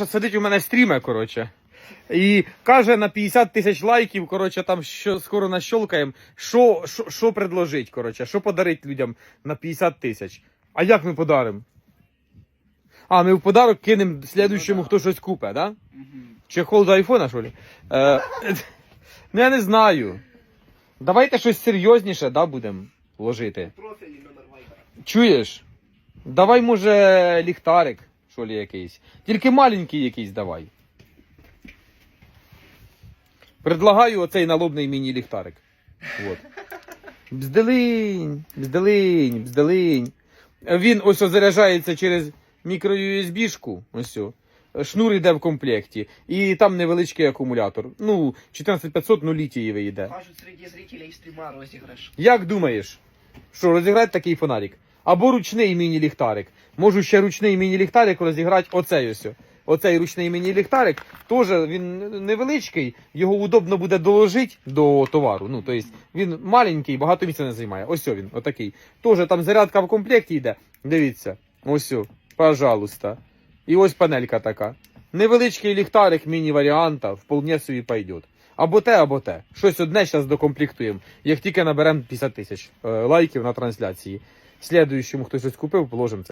Що сидить у мене в стріме, коротше. І каже на 50 тисяч лайків, коротше, там що скоро нащолкаємо, що, що, що предложить, коротше, що подарить людям на 50 тисяч. А як ми подаримо? А, ми в подарок кинемо слідуючому, хто щось купить, да? Чехол до айфона, що ли? Е, ну я не знаю. Давайте щось серйозніше, да, будемо ложити. Чуєш? Давай, може, ліхтарик, що ли, якийсь. Тільки маленький якийсь давай. Предлагаю оцей налобний міні-ліхтарик. Вот. Бздалинь, бздалинь, бздалинь. Він ось заряджається через мікро-USB-шку. Ось. Шнур йде в комплекті. І там невеличкий акумулятор. Ну, 14500, ну літієвий йде. Кажуть, серед зрителей стріма розіграш. Як думаєш, що розіграти такий фонарик? Або ручний міні-ліхтарик. Можу ще ручний міні-ліхтарик розіграти оцей ось. Оцей ручний міні-ліхтарик теж він невеличкий, його удобно буде доложити до товару. Ну, тобто він маленький, багато місця не займає. Ось він, отакий. Теж там зарядка в комплекті йде. Дивіться, ось, пожалуйста. І ось панелька така. Невеличкий ліхтарик міні-варіанта, вполне собі пойдет. Або те, або те. Щось одне зараз докомплектуємо. Як тільки наберемо 50 тисяч е, лайків на трансляції. Слідуючому хтось щось купив, положимо це.